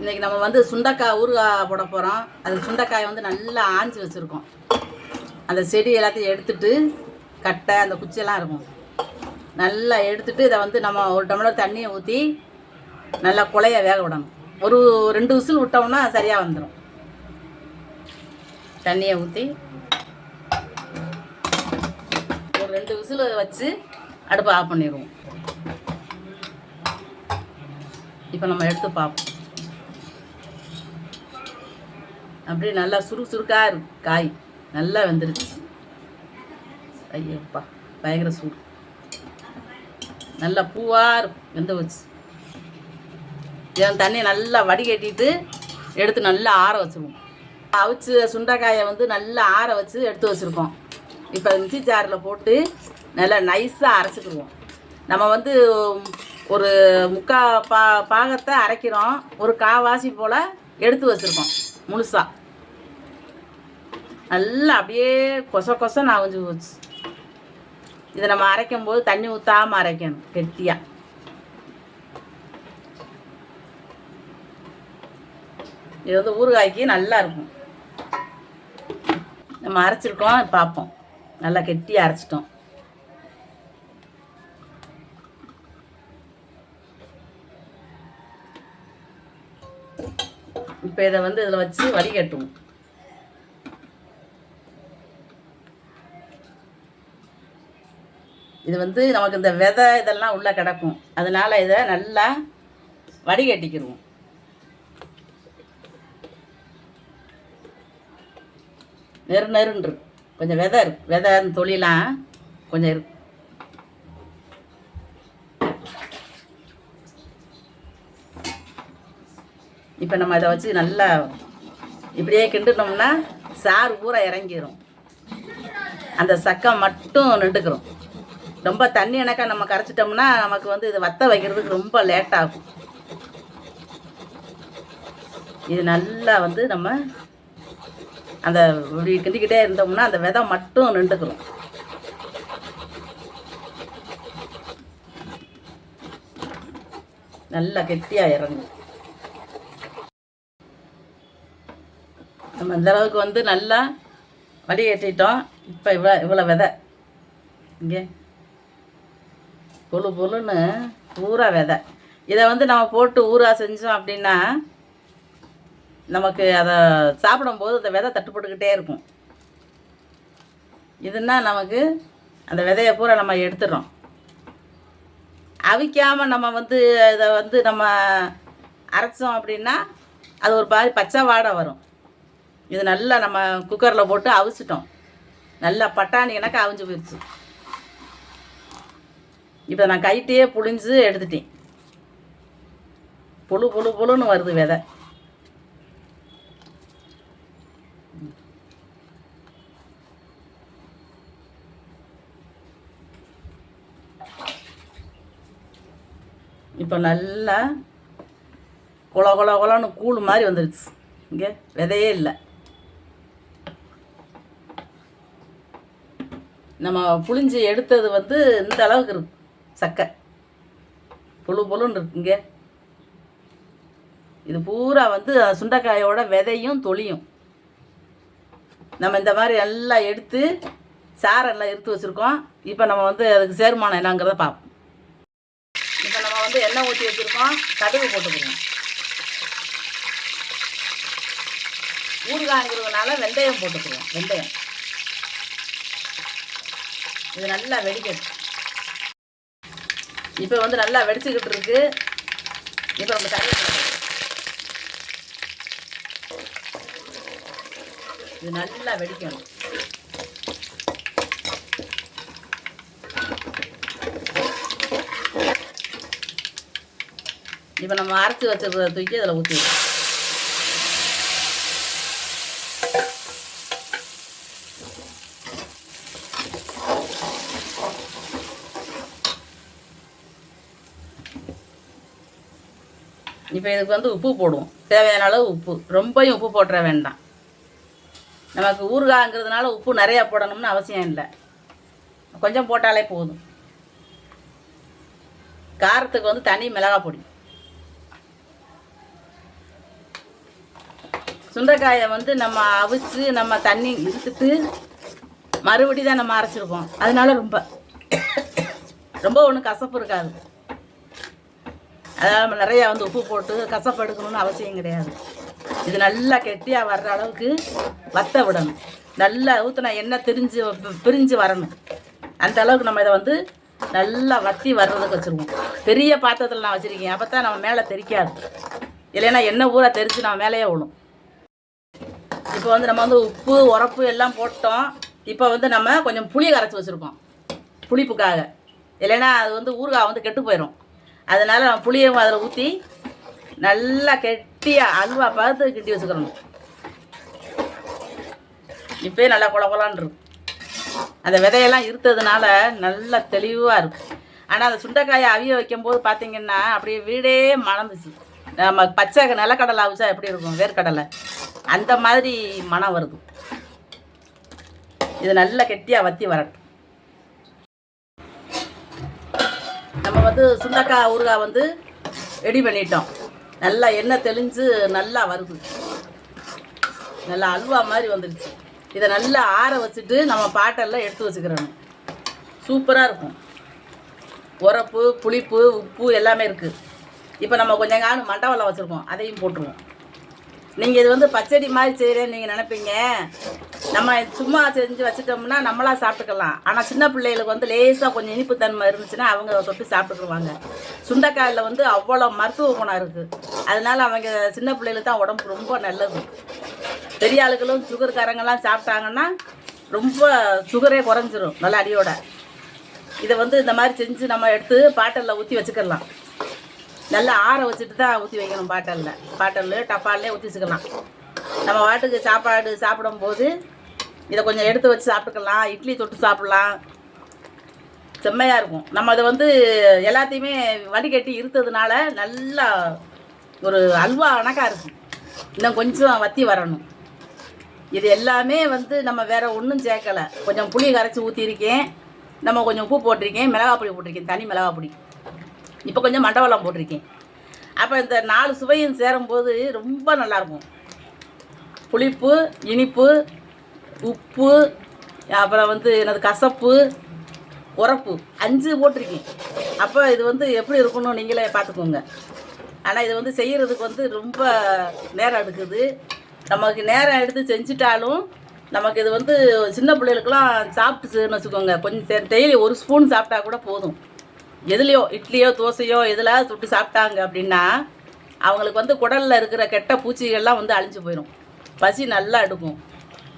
இன்றைக்கி நம்ம வந்து சுண்டைக்காய் ஊறுகாய் போட போகிறோம் அது சுண்டைக்காயை வந்து நல்லா ஆஞ்சி வச்சுருக்கோம். அந்த செடி எல்லாத்தையும் எடுத்துட்டு கட்டை அந்த குச்சியெல்லாம் இருக்கும். நல்லா எடுத்துட்டு இதை வந்து நம்ம ஒரு டம்ளர் தண்ணியை ஊற்றி நல்லா குலைய வேக விடணும். ஒரு ரெண்டு விசில் விட்டோம்னா சரியாக வந்துடும் தண்ணியை ஊற்றி ஒரு ரெண்டு விசில் வச்சு அடுப்பை ஆஃப் பண்ணிடுவோம். இப்போ நம்ம எடுத்து பார்ப்போம். அப்படியே நல்லா சுருக்கு சுருக்காக இருக்கு காய் நல்லா வெந்துருச்சு. ஐயப்பா பயங்கர சூடு. நல்லா பூவாக இருக்கும் வெந்து வச்சு இதை தண்ணியை நல்லா வடிகட்டிட்டு எடுத்து நல்லா ஆற வச்சுருவோம். அவிச்சு சுண்டைக்காயை வந்து நல்லா ஆற வச்சு எடுத்து வச்சுருக்கோம். இப்போ மிக்சி ஜாரில் போட்டு நல்லா நைஸாக அரைச்சிக்கிடுவோம். நம்ம வந்து ஒரு முக்கா பா பாகத்தை அரைக்கிறோம். ஒரு காவாசி போல் எடுத்து வச்சுருக்கோம் முழுசாக நல்லா அப்படியே கொச கொச நான் கொஞ்சம் போச்சு. இதை நம்ம அரைக்கும் போது தண்ணி ஊற்றாமல் அரைக்கணும் கெட்டியாக இது வந்து ஊறுகாய்க்கு நல்லா இருக்கும். நம்ம அரைச்சிருக்கோம் பார்ப்போம். நல்லா கெட்டியாக அரைச்சிட்டோம். இப்போ இதை வந்து இதில் வச்சு வடிகட்டுவோம். இது வந்து நமக்கு இந்த விதை இதெல்லாம் உள்ளே கிடக்கும். அதனால் இதை நல்லா வடிகட்டிக்கிடுவோம் நெரு நெருன்று கொஞ்சம் விதை இருக்கு. விதை தொழிலாம் கொஞ்சம் இருக்கு. இப்போ நம்ம இதை வச்சு நல்லா இப்படியே கிண்டுனோம்னா சாறு பூரா இறங்கிரும். அந்த சக்கம் மட்டும் நின்றுக்கிறோம் ரொம்ப தண்ணி எனக்கா நம்ம கரைச்சிட்டோம்னா நமக்கு வந்து இது வத்த வைக்கிறதுக்கு ரொம்ப லேட் ஆகும். இது நல்லா வந்து நம்ம அந்த இப்படி கிண்டிக்கிட்டே இருந்தோம்னா அந்த விதை மட்டும் நின்றுக்கிறோம் நல்லா கெட்டியாக இறங்கும். நம்ம இந்த அளவுக்கு வந்து நல்லா வடிகட்டிட்டோம். இப்போ இவ்வளோ இவ்வளோ விதை. இங்கே. பொழு பொழுன்னு பூரா விதை. இதை வந்து நம்ம போட்டு ஊறா செஞ்சோம் அப்படின்னா நமக்கு அதை சாப்பிடும்போது அந்த விதை தட்டுப்பட்டுக்கிட்டே இருக்கும். இதுன்னா நமக்கு அந்த விதையை பூரா நம்ம எடுத்துடுறோம். அவிக்காமல் நம்ம வந்து இதை வந்து நம்ம அரைச்சோம் அப்படின்னா அது ஒரு பாதி பச்சை வாடை வரும். இது நல்லா நம்ம குக்கரில் போட்டு அவிச்சிட்டோம். நல்லா பட்டாணி கணக்கு அவிஞ்சு போயிடுச்சு இப்போ நான் கைட்டையே புழிஞ்சு எடுத்துட்டேன். புழு புழு புழுன்னு வருது விதை. இப்போ நல்லா குல குள குளன்னு கூழ் மாதிரி வந்துருச்சு. இங்கே விதையே இல்லை. நம்ம புளிஞ்சு எடுத்தது வந்து இந்த அளவுக்கு இருக்கு. சக்கை. புழு புழுன்னு இருக்குங்க இது பூரா வந்து சுண்டைக்காயோட விதையும் தொளியும் நம்ம இந்த மாதிரி எல்லாம் எடுத்து சாரெல்லாம் எடுத்து வச்சுருக்கோம். இப்போ நம்ம வந்து அதுக்கு சேர்மானம் என்னங்கிறத பார்ப்போம் இப்போ நம்ம வந்து எண்ணெய் ஊற்றி வச்சுருக்கோம். கடுகு போட்டுக்கணும் ஊறுகாய்ங்கிறதுனால வெந்தயம் போட்டுக்குவோம் வெந்தயம். இது நல்லா வெடிக்கணும் இப்போ வந்து நல்லா வெடிச்சுக்கிட்டு இருக்கு. இப்போ நம்ம கறி இது நல்லா வெடிக்கணும். இப்போ நம்ம அரைச்சி வச்சிருக்கிறத தூக்கி அதில் ஊற்றி இப்போ இதுக்கு வந்து உப்பு போடுவோம். தேவையான அளவு உப்பு. ரொம்பையும் உப்பு போட்டுற வேண்டாம். நமக்கு ஊறுகாய்ங்கிறதுனால உப்பு நிறையா போடணும்னு அவசியம் இல்லை. கொஞ்சம் போட்டாலே போதும். காரத்துக்கு வந்து தனி மிளகாய் பொடி. சுண்டைக்காயை வந்து நம்ம அவிச்சு நம்ம தண்ணி இழுத்துட்டு மறுபடி தான் நம்ம அரைச்சிருப்போம். அதனால ரொம்ப ரொம்ப ஒன்றும் கசப்பு இருக்காது. அதாவது நம்ம நிறையா வந்து உப்பு போட்டு கசப்பு எடுக்கணும்னு அவசியம் கிடையாது. இது நல்லா கெட்டியாக வர்ற அளவுக்கு வத்த விடணும். நல்லா ஊற்றின எண்ணெய் திரிஞ்சு பிரிஞ்சு வரணும். அந்த அளவுக்கு நம்ம இதை வந்து நல்லா வத்தி வர்றதுக்கு வச்சுருவோம். பெரிய பாத்திரத்தில் நான் வச்சுருக்கேன். அப்போ தான் நம்ம மேலே தெரிக்காது. இல்லைன்னா எண்ணெய் ஊற தெரித்து நம்ம மேலேயே விழும். இப்போ வந்து நம்ம வந்து உப்பு உரப்பு எல்லாம் போட்டோம். இப்போ வந்து நம்ம கொஞ்சம் புளி கரைச்சி வச்சுருக்கோம். புளிப்புக்காக. இல்லைன்னா அது வந்து ஊறுகாய் வந்து கெட்டு போயிடும் அதனால் நம்ம அதில் ஊற்றி நல்லா கெட்டியாக அல்வா பார்த்து கிட்டி வச்சுக்கிறணும் இப்போயே நல்லா குழப்பலான் இருக்கும். அந்த விதையெல்லாம் இருத்ததுனால நல்லா தெளிவாக இருக்கும். ஆனால் அந்த சுண்டைக்காயை அவிய வைக்கும்போது பார்த்தீங்கன்னா அப்படியே வீடே மணந்துச்சு. நம்ம பச்சை நிலக்கடலை அவிச்சா எப்படி இருக்கும்? வேர்க்கடலை. அந்த மாதிரி மனம் வருது. இது நல்லா கெட்டியாக வத்தி வரட்டும் நம்ம வந்து சுண்டக்காய் ஊறுகாய் வந்து ரெடி பண்ணிட்டோம். நல்லா எண்ணெய் தெளிஞ்சு நல்லா வருது. நல்லா அல்வா மாதிரி வந்துடுச்சு இதை நல்லா ஆற வச்சுட்டு நம்ம பாட்டெல்லாம் எடுத்து வச்சுக்கிறோம். சூப்பராக இருக்கும். உரப்பு புளிப்பு உப்பு எல்லாமே இருக்குது இப்போ நம்ம கொஞ்சம் காலம் மண்டவெல்லாம் வச்சுருக்கோம். அதையும் போட்டுருவோம். நீங்கள் இது வந்து பச்சடி மாதிரி செய்கிறேன்னு நீங்கள் நினைப்பீங்க. நம்ம சும்மா செஞ்சு வச்சுட்டோம்னா நம்மளா சாப்பிட்டுக்கலாம். ஆனால் சின்ன பிள்ளைகளுக்கு வந்து லேசாக கொஞ்சம் இனிப்பு தன்மை இருந்துச்சுன்னா அவங்க தொட்டு சாப்பிட்டுக்குவாங்க சுண்டைக்காயில் வந்து அவ்வளோ மருத்துவ குணம் இருக்குது அதனால அவங்க சின்ன பிள்ளைகளுக்கு தான் உடம்பு ரொம்ப நல்லது. பெரிய ஆளுகளும் சுகர்காரங்கெல்லாம் சாப்பிட்டாங்கன்னா ரொம்ப சுகரே குறைஞ்சிரும் நல்ல அடியோட. இதை வந்து இந்த மாதிரி செஞ்சு நம்ம எடுத்து பாட்டலில் ஊற்றி வச்சுக்கலாம். நல்லா ஆற வச்சுட்டு தான் ஊற்றி வைக்கணும் பாட்டலில். பாட்டலில் டப்பாலே ஊற்றி வச்சுக்கலாம். நம்ம வாட்டுக்கு சாப்பாடு சாப்பிடும்போது இதை கொஞ்சம் எடுத்து வச்சு சாப்பிட்டுக்கலாம். இட்லி தொட்டு சாப்பிட்லாம். செம்மையாக இருக்கும். நம்ம அதை வந்து எல்லாத்தையுமே வடிகட்டி இருத்ததுனால நல்லா ஒரு அல்வா அணக்காக இருக்கும். இன்னும் கொஞ்சம் வத்தி வரணும். இது எல்லாமே வந்து நம்ம வேறு ஒன்றும் சேர்க்கலை. கொஞ்சம் புளி கரைச்சி ஊற்றிருக்கேன் நம்ம கொஞ்சம் உப்பு போட்டிருக்கேன். மிளகா பொடி போட்டிருக்கேன். தனி மிளகாய் பொடி. இப்போ கொஞ்சம் மண்டபலம் போட்டிருக்கேன். அப்போ இந்த நாலு சுவையும் சேரும்போது ரொம்ப நல்லாயிருக்கும் புளிப்பு இனிப்பு உப்பு அப்புறம் வந்து எனது கசப்பு உரப்பு. அஞ்சு போட்டிருக்கேன். அப்போ இது வந்து எப்படி இருக்கணும் நீங்களே பார்த்துக்கோங்க. ஆனால் இது வந்து செய்கிறதுக்கு வந்து ரொம்ப நேரம் எடுக்குது. நமக்கு நேரம் எடுத்து செஞ்சுட்டாலும் நமக்கு இது வந்து சின்ன பிள்ளைகளுக்கெல்லாம் சாப்பிட்டுச்சுன்னு வச்சுக்கோங்க. கொஞ்சம் டெய்லி ஒரு ஸ்பூன் சாப்பிட்டா கூட போதும். எதுலேயோ இட்லியோ தோசையோ எதில் சுட்டு சாப்பிட்டாங்க அப்படின்னா அவங்களுக்கு வந்து குடலில் இருக்கிற கெட்ட பூச்சிகள்லாம் வந்து அழிஞ்சு போயிடும் பசி நல்லா எடுக்கும்.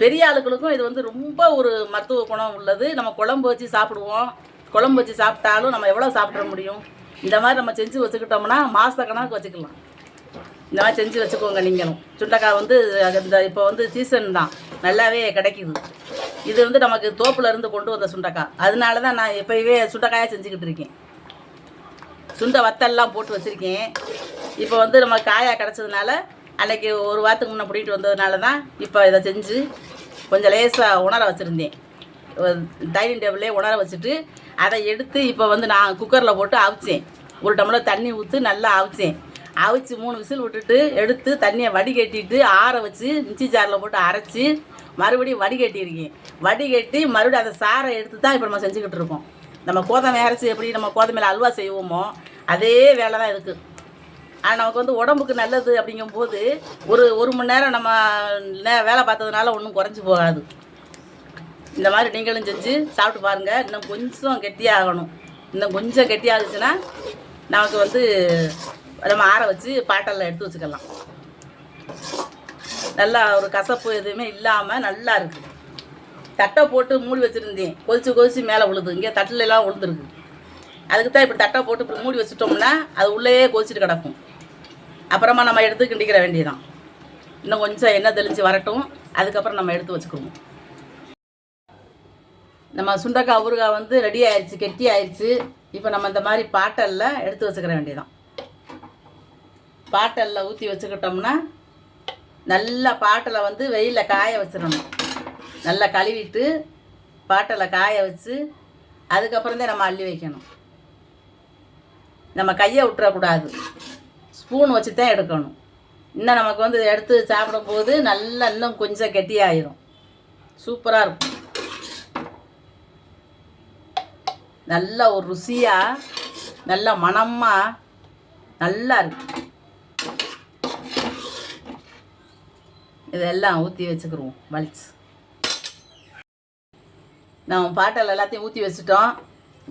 பெரிய ஆளுகளுக்கும் இது வந்து ரொம்ப ஒரு மருத்துவ குணம் உள்ளது. நம்ம குழம்பு வச்சு சாப்பிடுவோம். குழம்பு வச்சு சாப்பிட்டாலும் நம்ம எவ்வளோ சாப்பிட முடியும்? இந்த மாதிரி நம்ம செஞ்சு வச்சுக்கிட்டோம்னா மாத கணக்கு வச்சுக்கலாம். இந்த மாதிரி செஞ்சு வச்சுக்கோங்க நீங்களும். சுண்டக்காய் வந்து இந்த இப்போ வந்து சீசன் தான். நல்லாவே கிடைக்குது. இது வந்து நமக்கு தோப்புல இருந்து கொண்டு வந்த சுண்டைக்காய். அதனால தான் நான் எப்போவே சுண்டக்காயாக செஞ்சுக்கிட்டு இருக்கேன். சுண்டை வத்தல்லாம் போட்டு வச்சுருக்கேன். இப்போ வந்து நம்ம காயாக கிடச்சதுனால அன்றைக்கி ஒரு வாரத்துக்கு முன்னே பிடிக்கிட்டு வந்ததுனால தான் இப்போ இதை செஞ்சு கொஞ்சம் லேசாக உணர வச்சுருந்தேன். டைனிங் டேபிளே உணர வச்சுட்டு அதை எடுத்து இப்போ வந்து நான் குக்கரில் போட்டு அவிச்சேன். ஒரு டம்ளர் தண்ணி ஊற்றி நல்லா அவிச்சேன். அவிச்சு மூணு விசில் விட்டுட்டு எடுத்து தண்ணியை வடிகட்டிட்டு ஆற வச்சு மிச்சி ஜாரில் போட்டு அரைச்சி மறுபடியும் வடிகட்டியிருக்கேன். வடிகட்டி மறுபடியும் அந்த சாரை எடுத்து தான் இப்போ நம்ம செஞ்சுக்கிட்டு இருக்கோம். நம்ம கோதமை அரைச்சி எப்படி நம்ம கோதமையில் அல்வா செய்வோமோ அதே வேலை தான் இருக்குது ஆனால் நமக்கு வந்து உடம்புக்கு நல்லது அப்படிங்கும்போது ஒரு ஒரு மணி நேரம் நம்ம வேலை பார்த்ததுனால ஒன்றும் குறைஞ்சி போகாது. இந்த மாதிரி நீங்களும் செஞ்சு சாப்பிட்டு பாருங்கள் இன்னும் கொஞ்சம் கெட்டியாகணும் இன்னும் கொஞ்சம் கெட்டியாகுச்சுன்னா நமக்கு வந்து நம்ம ஆற வச்சு பாட்டலில் எடுத்து வச்சுக்கலாம். நல்லா ஒரு கசப்பு எதுவுமே இல்லாமல் நல்லா இருக்குது தட்டை போட்டு மூடி வச்சுருந்தேன். கொதிச்சு கொதிச்சு மேலே விழுது இங்கே தட்டிலெல்லாம் விழுந்துருக்கு அதுக்கு தான் இப்படி தட்டை போட்டு இப்படி மூடி வச்சுட்டோம்னா அது உள்ளேயே கொதிச்சுட்டு கிடக்கும். அப்புறமா நம்ம எடுத்து கிண்டிக்கிற வேண்டியதான் இன்னும் கொஞ்சம் எண்ணெய் தெளித்து வரட்டும். அதுக்கப்புறம் நம்ம எடுத்து வச்சுக்குவோம். நம்ம சுண்டக்காய் ஊறுகாய் வந்து ரெடி ஆயிடுச்சு கெட்டி ஆயிடுச்சு இப்போ நம்ம இந்த மாதிரி பாட்டலில் எடுத்து வச்சுக்கிற வேண்டியதான் பாட்டலில் ஊற்றி வச்சுக்கிட்டோம்னா நல்லா பாட்டில் வந்து வெயிலில் காய வச்சிடணும். நல்லா கழுவிட்டு பாட்டில் காய வச்சு அதுக்கப்புறம் தான் நம்ம அள்ளி வைக்கணும். நம்ம கையை விட்டுறக்கூடாது. ஸ்பூன் வச்சு தான் எடுக்கணும். இன்னும் நமக்கு வந்து எடுத்து சாப்பிடும்போது நல்லா இன்னும் கொஞ்சம் கெட்டியாயிரும். சூப்பராக இருக்கும். நல்ல ஒரு ருசியாக நல்ல மணமாக நல்லா இருக்கு. இதெல்லாம் ஊற்றி வச்சுக்கிருவோம் வலிச்சு நம்ம பாட்டில் எல்லாத்தையும் ஊற்றி வச்சுட்டோம்.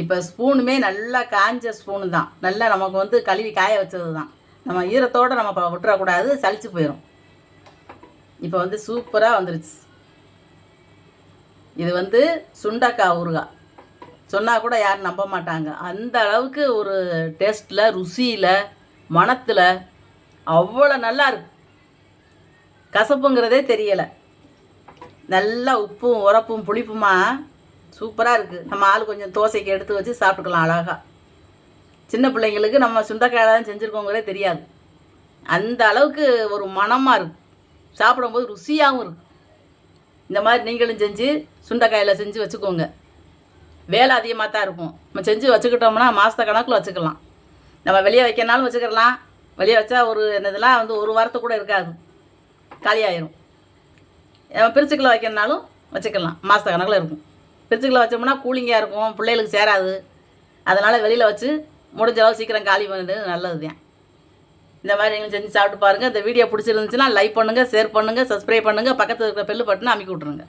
இப்போ ஸ்பூனுமே நல்லா காஞ்ச ஸ்பூனு தான். நல்லா நமக்கு வந்து கழுவி காய வச்சது தான் நம்ம ஈரத்தோடு நம்ம விட்டுறக்கூடாது சளிச்சு போயிடும் இப்போ வந்து சூப்பராக வந்துருச்சு. இது வந்து சுண்டக்காய் ஊறுகாய். சொன்னால் கூட யாரும் நம்ப மாட்டாங்க. அந்த அளவுக்கு ஒரு டேஸ்ட்டில் ருசியில் மணத்தில் அவ்வளோ நல்லா இருக்கு. கசப்புங்கிறதே தெரியலை. நல்லா உப்பும் உரப்பும் புளிப்புமா சூப்பராக இருக்குது நம்ம ஆள் கொஞ்சம் தோசைக்கு எடுத்து வச்சு சாப்பிட்டுக்கலாம் அழகாக சின்ன பிள்ளைங்களுக்கு நம்ம சுண்டக்காயில் தான் செஞ்சுருக்கோங்கிறதே தெரியாது. அந்த அளவுக்கு ஒரு மனமாக இருக்கும் சாப்பிடும்போது ருசியாகவும் இருக்கும் இந்த மாதிரி நீங்களும் செஞ்சு சுண்டைக்காயில் செஞ்சு வச்சுக்கோங்க. வேலை அதிகமாக தான் இருக்கும். நம்ம செஞ்சு வச்சுக்கிட்டோம்னா மாத கணக்கில் வச்சுக்கலாம். நம்ம வெளியே வைக்கனாலும் வச்சுக்கலாம். வெளியே வச்சா ஒரு என்னதுலாம் வந்து ஒரு வாரத்துக்கு கூட இருக்காது. காலியாயிரும். நம்ம பிரிச்சுக்கில் வைக்கணுனாலும் வச்சுக்கலாம். மாத கணக்கில் இருக்கும். பிரிச்சுக்கில் வச்சோம்னா கூலிங்காக இருக்கும். பிள்ளைகளுக்கு சேராது. அதனால் வெளியில் வச்சு முடிஞ்ச அளவு சீக்கிரம் காலி பண்ணுறது நல்லது தான் இந்த மாதிரி நீங்கள் செஞ்சு சாப்பிட்டு பாருங்கள் இந்த வீடியோ பிடிச்சிருந்துச்சுன்னா லைக் பண்ணுங்கள் ஷேர் பண்ணுங்கள் சப்ஸ்கிரைப் பண்ணுங்கள் பக்கத்தில் இருக்கிற பெல்லு பட்டனை அமைக்கி விட்ருங்க